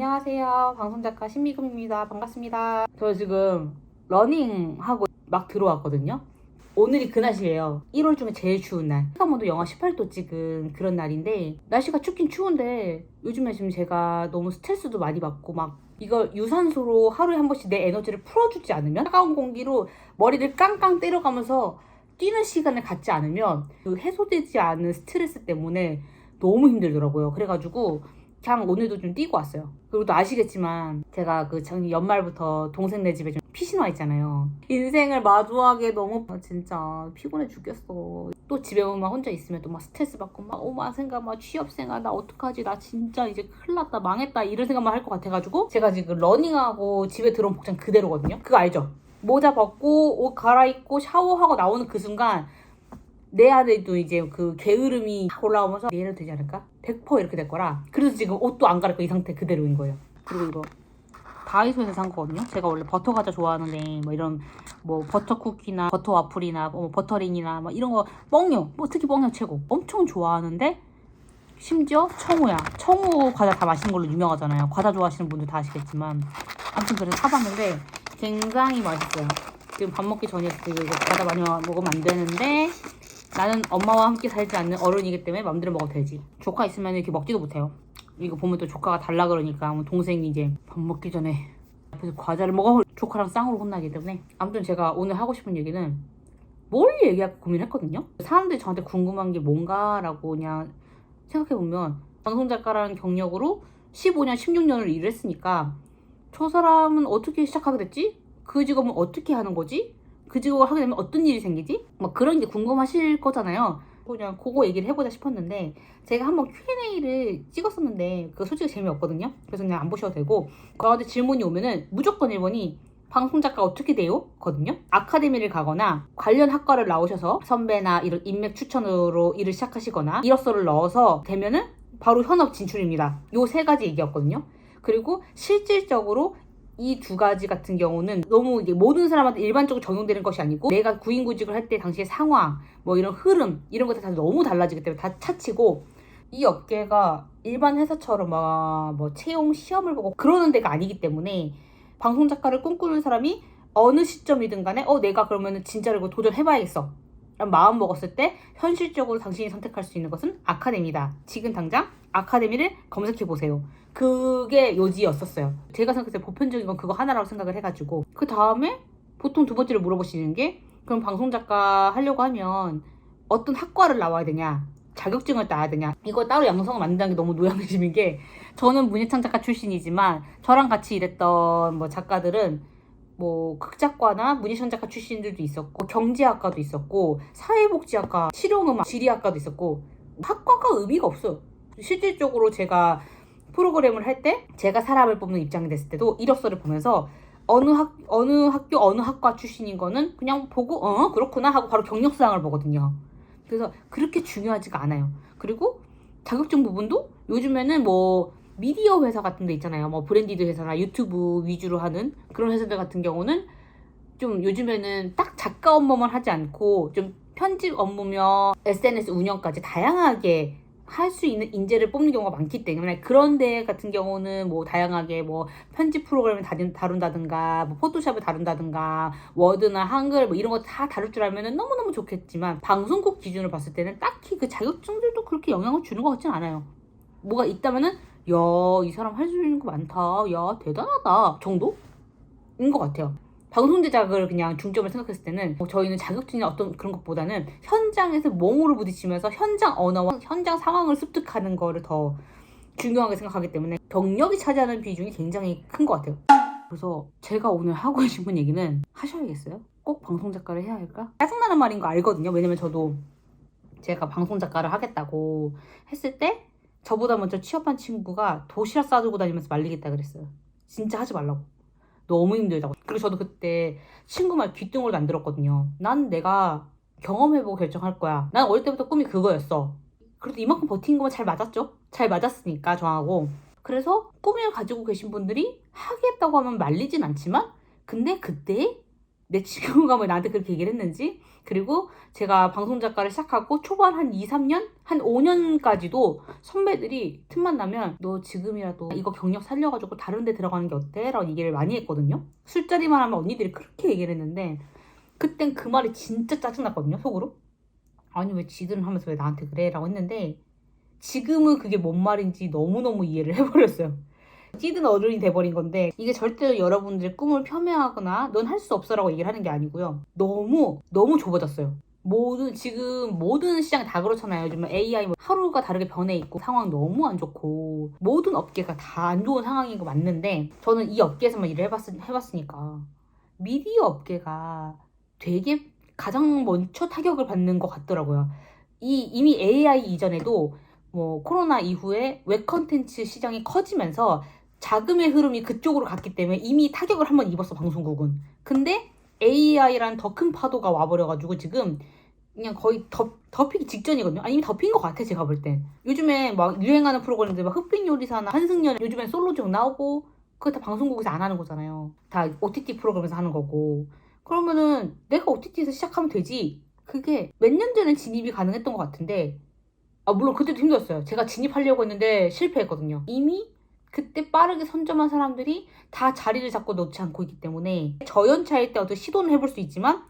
안녕하세요. 방송작가 신미금입니다. 반갑습니다. 저 지금 러닝하고 막 들어왔거든요. 오늘이 그 날이에요. 1월 중에 제일 추운 날. 강원도 영하 18도 찍은 그런 날인데 날씨가 춥긴 추운데 요즘에 지금 제가 너무 스트레스도 많이 받고 막 이걸 유산소로 하루에 한 번씩 내 에너지를 풀어주지 않으면 차가운 공기로 머리를 깡깡 때려가면서 뛰는 시간을 갖지 않으면 그 해소되지 않은 스트레스 때문에 너무 힘들더라고요. 그래가지고 그냥 오늘도 좀 뛰고 왔어요. 그리고 또 아시겠지만 제가 그 연말부터 동생 네 집에 좀 피신 와 있잖아요. 인생을 마주하게 너무 아, 진짜 피곤해 죽겠어. 또 집에 오면 혼자 있으면 또 막 스트레스 받고 막 오마 생각 막 취업 생각 나 어떡하지 나 진짜 이제 큰일 났다 망했다 이런 생각만 할 것 같아가지고 제가 지금 러닝하고 집에 들어온 복장 그대로거든요. 그거 알죠? 모자 벗고 옷 갈아입고 샤워하고 나오는 그 순간 내 안에도 이제 그 게으름이 확 올라오면서 내일은 되지 않을까? 100% 이렇게 될 거라. 그래서 지금 옷도 안 갈아입고 이 상태 그대로인 거예요. 그리고 이거 다이소에서 산 거거든요. 제가 원래 버터 과자 좋아하는데 뭐 이런 뭐 버터 쿠키나 버터 와플이나 뭐 버터링이나 뭐 이런 거 뻥요. 뭐 특히 뻥요 최고. 엄청 좋아하는데 심지어 청우야. 청우 과자 다 맛있는 걸로 유명하잖아요. 과자 좋아하시는 분들 다 아시겠지만 아무튼 그래서 사봤는데 굉장히 맛있어요. 지금 밥 먹기 전에 이거 과자 많이 먹으면 안 되는데 나는 엄마와 함께 살지 않는 어른이기 때문에 마음대로 먹어도 되지. 조카 있으면 이렇게 먹지도 못해요. 이거 보면 또 조카가 달라 그러니까 뭐 동생이 이제 밥 먹기 전에 무슨 과자를 먹어 조카랑 쌍으로 혼나기 때문에 아무튼 제가 오늘 하고 싶은 얘기는 뭘 얘기할까 고민했거든요. 사람들이 저한테 궁금한 게 뭔가라고 그냥 생각해보면 방송 작가라는 경력으로 15년, 16년을 일을 했으니까 저 사람은 어떻게 시작하게 됐지? 그 직업은 어떻게 하는 거지? 그 직업을 하게 되면 어떤 일이 생기지? 뭐 그런 게 궁금하실 거잖아요. 그냥 그거 얘기를 해보자 싶었는데 제가 한번 Q&A를 찍었었는데 그거 솔직히 재미없거든요. 그래서 그냥 안 보셔도 되고 저한테 질문이 오면은 무조건 1번이 방송 작가 어떻게 돼요? 거든요. 아카데미를 가거나 관련 학과를 나오셔서 선배나 이런 인맥 추천으로 일을 시작하시거나 이력서를 넣어서 되면은 바로 현업 진출입니다. 요 세 가지 얘기였거든요. 그리고 실질적으로 이 두 가지 같은 경우는 너무 이제 모든 사람한테 일반적으로 적용되는 것이 아니고 내가 구인구직을 할 때 당시의 상황, 뭐 이런 흐름 이런 것들 다 너무 달라지기 때문에 다 차치고 이 업계가 일반 회사처럼 막 뭐 채용 시험을 보고 그러는 데가 아니기 때문에 방송 작가를 꿈꾸는 사람이 어느 시점이든 간에 어 내가 그러면은 진짜로 이거 도전해봐야겠어. 마음 먹었을 때 현실적으로 당신이 선택할 수 있는 것은 아카데미다. 지금 당장 아카데미를 검색해 보세요. 그게 요지였었어요. 제가 생각했을 때 보편적인 건 그거 하나라고 생각을 해가지고 그 다음에 보통 두 번째로 물어보시는 게 그럼 방송 작가 하려고 하면 어떤 학과를 나와야 되냐? 자격증을 따야 되냐? 이거 따로 양성을 만든다는 게 너무 노양심인 게 저는 문예창 작가 출신이지만 저랑 같이 일했던 뭐 작가들은 뭐 극작과나 문예창 작가 출신들도 있었고 경제학과도 있었고 사회복지학과, 실용음악, 지리학과도 있었고 학과가 의미가 없어요. 실질적으로 제가 프로그램을 할 때 제가 사람을 뽑는 입장이 됐을 때도 이력서를 보면서 어느 학 어느 학교 어느 학과 출신인 거는 그냥 보고 어 그렇구나 하고 바로 경력사항을 보거든요. 그래서 그렇게 중요하지가 않아요. 그리고 자격증 부분도 요즘에는 뭐 미디어 회사 같은 데 있잖아요. 뭐 브랜디드 회사나 유튜브 위주로 하는 그런 회사들 같은 경우는 좀 요즘에는 딱 작가 업무만 하지 않고 좀 편집 업무며 SNS 운영까지 다양하게 할 수 있는 인재를 뽑는 경우가 많기 때문에 그런 데 같은 경우는 뭐 다양하게 뭐 편집 프로그램을 다룬- 다룬다든가 뭐 포토샵을 다룬다든가 워드나 한글 뭐 이런 거 다 다룰 줄 알면은 너무너무 좋겠지만 방송국 기준으로 봤을 때는 딱히 그 자격증들도 그렇게 영향을 주는 것 같진 않아요. 뭐가 있다면은 야 이 사람 할 수 있는 거 많다 야 대단하다 정도 인 것 같아요. 방송 제작을 그냥 중점을 생각했을 때는 뭐 저희는 자격증이나 어떤 그런 것보다는 현장에서 몸으로 부딪히면서 현장 언어와 현장 상황을 습득하는 거를 더 중요하게 생각하기 때문에 경력이 차지하는 비중이 굉장히 큰 것 같아요. 그래서 제가 오늘 하고 싶은 얘기는 하셔야겠어요? 꼭 방송 작가를 해야 할까? 짜증나는 말인 거 알거든요. 왜냐면 저도 제가 방송 작가를 하겠다고 했을 때 저보다 먼저 취업한 친구가 도시락 싸들고 다니면서 말리겠다 그랬어요. 진짜 하지 말라고. 너무 힘들다고. 그리고 저도 그때 친구 말 귓등으로도 안 들었거든요. 난 내가 경험해보고 결정할 거야. 난 어릴 때부터 꿈이 그거였어. 그래도 이만큼 버틴 거면 잘 맞았죠? 잘 맞았으니까 저하고. 그래서 꿈을 가지고 계신 분들이 하겠다고 하면 말리진 않지만 근데 그때 내 친구가 왜 나한테 그렇게 얘기를 했는지 그리고 제가 방송 작가를 시작하고 초반 한 2, 3년? 한 5년까지도 선배들이 틈만 나면 너 지금이라도 이거 경력 살려가지고 다른 데 들어가는 게 어때? 라고 얘기를 많이 했거든요. 술자리만 하면 언니들이 그렇게 얘기를 했는데 그땐 그 말이 진짜 짜증났거든요. 속으로. 아니 왜 지들은 하면서 왜 나한테 그래? 라고 했는데 지금은 그게 뭔 말인지 너무너무 이해를 해버렸어요. 찌든 어른이 돼버린 건데 이게 절대로 여러분들의 꿈을 폄훼하거나 넌 할 수 없어라고 얘기를 하는 게 아니고요. 너무 너무 좁아졌어요. 모든 지금 모든 시장 다 그렇잖아요. 요즘 AI 뭐 하루가 다르게 변해 있고 상황 너무 안 좋고 모든 업계가 다 안 좋은 상황인 거 맞는데 저는 이 업계에서만 일을 해봤, 해봤으니까 미디어 업계가 되게 가장 먼저 타격을 받는 것 같더라고요. 이 이미 AI 이전에도 뭐 코로나 이후에 웹 컨텐츠 시장이 커지면서 자금의 흐름이 그쪽으로 갔기 때문에 이미 타격을 한번 입었어 방송국은. 근데 AI란 더 큰 파도가 와버려가지고 지금 그냥 거의 덮, 덮이기 직전이거든요. 아니 이미 덮인 것 같아 제가 볼 땐. 요즘에 막 유행하는 프로그램들 막 흑백 요리사나 한승연 요즘엔 솔로종 나오고 그거 다 방송국에서 안 하는 거잖아요. 다 OTT 프로그램에서 하는 거고. 그러면은 내가 OTT에서 시작하면 되지. 그게 몇 년 전에 진입이 가능했던 것 같은데 아 물론 그때도 힘들었어요. 제가 진입하려고 했는데 실패했거든요. 이미 그때 빠르게 선점한 사람들이 다 자리를 잡고 놓지 않고 있기 때문에 저연차일 때 어떤 시도는 해볼 수 있지만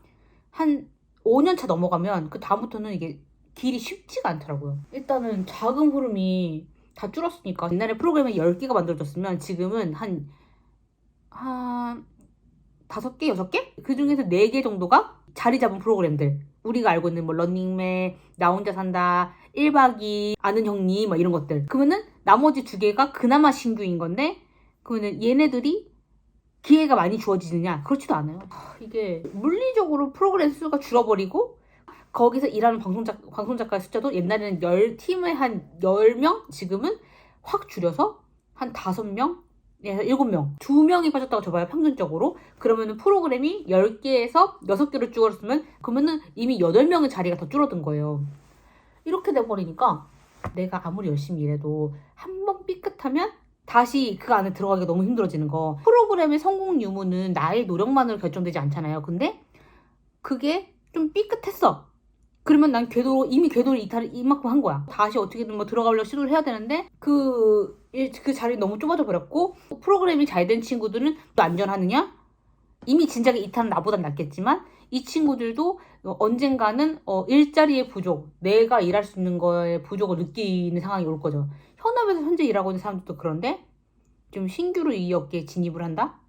한 5년차 넘어가면 그 다음부터는 이게 길이 쉽지가 않더라고요. 일단은 자금 흐름이 다 줄었으니까 옛날에 프로그램이 10개가 만들어졌으면 지금은 한, 한, 5개, 6개? 그 중에서 4개 정도가 자리 잡은 프로그램들. 우리가 알고 있는 뭐 런닝맨, 나 혼자 산다, 1박 2일, 아는 형님, 막 이런 것들. 그러면은 나머지 두 개가 그나마 신규인 건데, 그러면은 얘네들이 기회가 많이 주어지느냐? 그렇지도 않아요. 하, 이게 물리적으로 프로그램 수가 줄어버리고, 거기서 일하는 방송작, 방송작가 숫자도 옛날에는 10팀에 한 10명? 지금은 확 줄여서 한 5명? 에서 7명. 2명이 빠졌다고 줘봐요, 평균적으로. 그러면은 프로그램이 10개에서 6개로 줄었으면, 그러면은 이미 8명의 자리가 더 줄어든 거예요. 이렇게 돼버리니까 내가 아무리 열심히 일해도 한 번 삐끗하면 다시 그 안에 들어가기가 너무 힘들어지는 거. 프로그램의 성공 유무는 나의 노력만으로 결정되지 않잖아요. 근데 그게 좀 삐끗했어. 그러면 난 궤도 이미 궤도를 이탈을 이만큼 한 거야. 다시 어떻게든 뭐 들어가려고 시도를 해야 되는데 그, 이- 그 자리 너무 좁아져 버렸고 프로그램이 잘 된 친구들은 또 안전하느냐? 이미 진작에 이탈은 나보단 낫겠지만 이 친구들도 어, 언젠가는 어, 일자리의 부족, 내가 일할 수 있는 거에 부족을 느끼는 상황이 올 거죠. 현업에서 현재 일하고 있는 사람들도 그런데 좀 신규로 이 업계에 진입을 한다?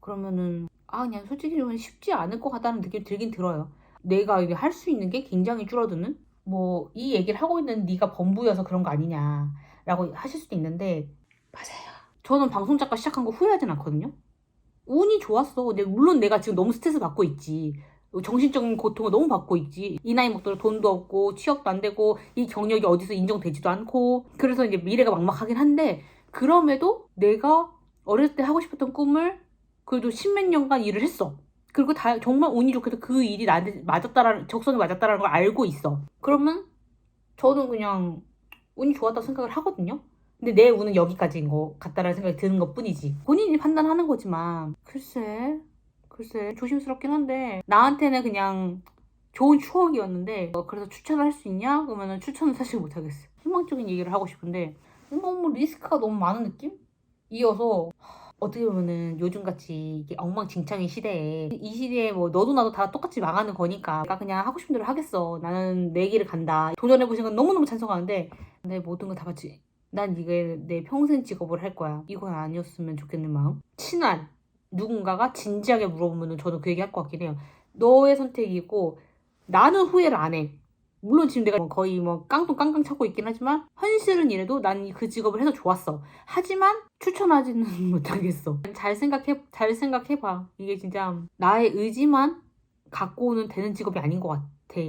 그러면은 아 그냥 솔직히 좀 쉽지 않을 것 같다는 느낌이 들긴 들어요. 내가 이게 할 수 있는 게 굉장히 줄어드는 뭐 이 얘기를 하고 있는 네가 범부여서 그런 거 아니냐 라고 하실 수도 있는데 맞아요. 저는 방송 작가 시작한 거 후회하진 않거든요. 운이 좋았어. 근데 물론 내가 지금 너무 스트레스 받고 있지. 정신적인 고통을 너무 받고 있지. 이 나이 먹도록 돈도 없고 취업도 안 되고 이 경력이 어디서 인정되지도 않고 그래서 이제 미래가 막막하긴 한데 그럼에도 내가 어렸을 때 하고 싶었던 꿈을 그래도 십몇 년간 일을 했어. 그리고 다 정말 운이 좋게도 그 일이 나한테 맞았다라는 적성에 맞았다라는 걸 알고 있어. 그러면 저는 그냥 운이 좋았다고 생각을 하거든요. 근데 내 운은 여기까지인 것 같다라는 생각이 드는 것 뿐이지. 본인이 판단하는 거지만 글쎄 글쎄 조심스럽긴 한데 나한테는 그냥 좋은 추억이었는데 어, 그래서 추천을 할 수 있냐? 그러면은 추천은 사실 못하겠어. 희망적인 얘기를 하고 싶은데 너무 리스크가 너무 많은 느낌? 이어서 하, 어떻게 보면은 요즘같이 이게 엉망진창인 시대에 이 시대에 뭐 너도 나도 다 똑같이 망하는 거니까 내가 그냥 하고 싶은 대로 하겠어. 나는 내 길을 간다. 도전해보신 건 너무너무 찬성하는데 내 모든 걸다 같이 난 이게 내 평생 직업을 할 거야. 이건 아니었으면 좋겠는 마음. 친한 누군가가 진지하게 물어보면 저는 그 얘기 할 것 같긴 해요. 너의 선택이고 나는 후회를 안 해. 물론 지금 내가 거의 뭐 깡통 깡깡 차고 있긴 하지만 현실은 이래도 난 그 직업을 해서 좋았어. 하지만 추천하지는 못하겠어. 잘 생각해 잘 생각해봐. 이게 진짜 나의 의지만 갖고는 되는 직업이 아닌 것 같아.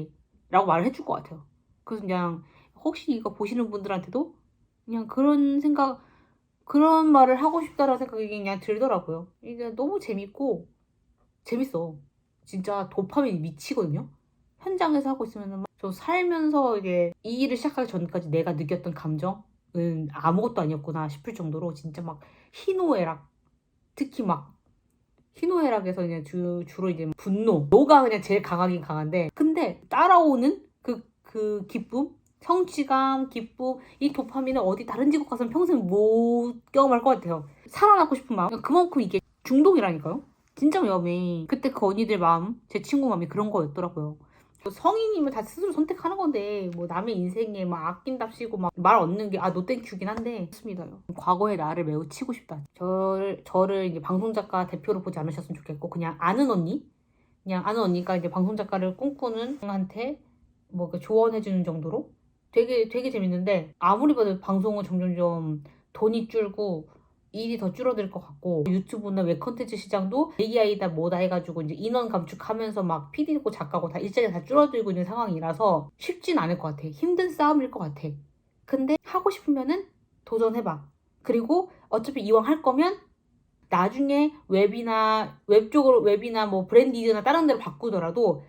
라고 말을 해줄 것 같아요. 그래서 그냥 혹시 이거 보시는 분들한테도 그냥 그런 생각 그런 말을 하고 싶다라는 생각이 그냥 들더라고요. 이게 너무 재밌고 재밌어. 진짜 도파민이 미치거든요. 현장에서 하고 있으면 막 저 살면서 이게 이 일을 시작하기 전까지 내가 느꼈던 감정은 아무것도 아니었구나 싶을 정도로 진짜 막 희노애락 특히 막 희노애락에서 그냥 주, 주로 이제 분노, 노가 그냥 제일 강하긴 강한데 근데 따라오는 그, 그 기쁨, 성취감, 기쁨, 이 도파민은 어디 다른 지구 가서는 평생 못 경험할 것 같아요. 살아남고 싶은 마음. 그만큼 이게 중독이라니까요. 진짜 위험해. 그때 그 언니들 마음, 제 친구 마음이 그런 거였더라고요. 성인이면 다 스스로 선택하는 건데 뭐 남의 인생에 막 아낀답시고 막 말 얻는 게 아 노땡큐긴 한데 좋습니다요. 과거의 나를 매우 치고 싶다. 저를 저를 이제 방송 작가 대표로 보지 않으셨으면 좋겠고 그냥 아는 언니, 그냥 아는 언니가 이제 방송 작가를 꿈꾸는 한테 뭐 조언해 주는 정도로 되게 되게 재밌는데 아무리 봐도 방송은 점점점 돈이 줄고 일이 더 줄어들 것 같고 유튜브나 웹 컨텐츠 시장도 AI다 뭐다 해가지고 이제 인원 감축하면서 막 PD고 작가고 다 일자리가 다 줄어들고 있는 상황이라서 쉽진 않을 것 같아. 힘든 싸움일 것 같아. 근데 하고 싶으면은 도전해봐. 그리고 어차피 이왕 할 거면 나중에 웹이나 웹 쪽으로 웹이나 뭐 브랜디드나 다른 데로 바꾸더라도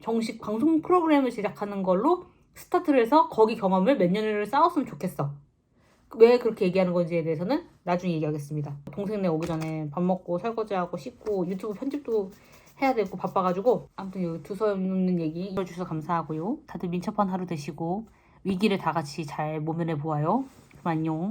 정식 방송 프로그램을 제작하는 걸로 스타트를 해서 거기 경험을 몇 년을 쌓았으면 좋겠어. 왜 그렇게 얘기하는 건지에 대해서는 나중에 얘기하겠습니다. 동생네 오기 전에 밥 먹고 설거지하고 씻고 유튜브 편집도 해야 되고 바빠가지고 아무튼 이 두서 없는 얘기 들어주셔서 감사하고요. 다들 민첩한 하루 되시고 위기를 다 같이 잘 모면해 보아요. 그럼 안녕.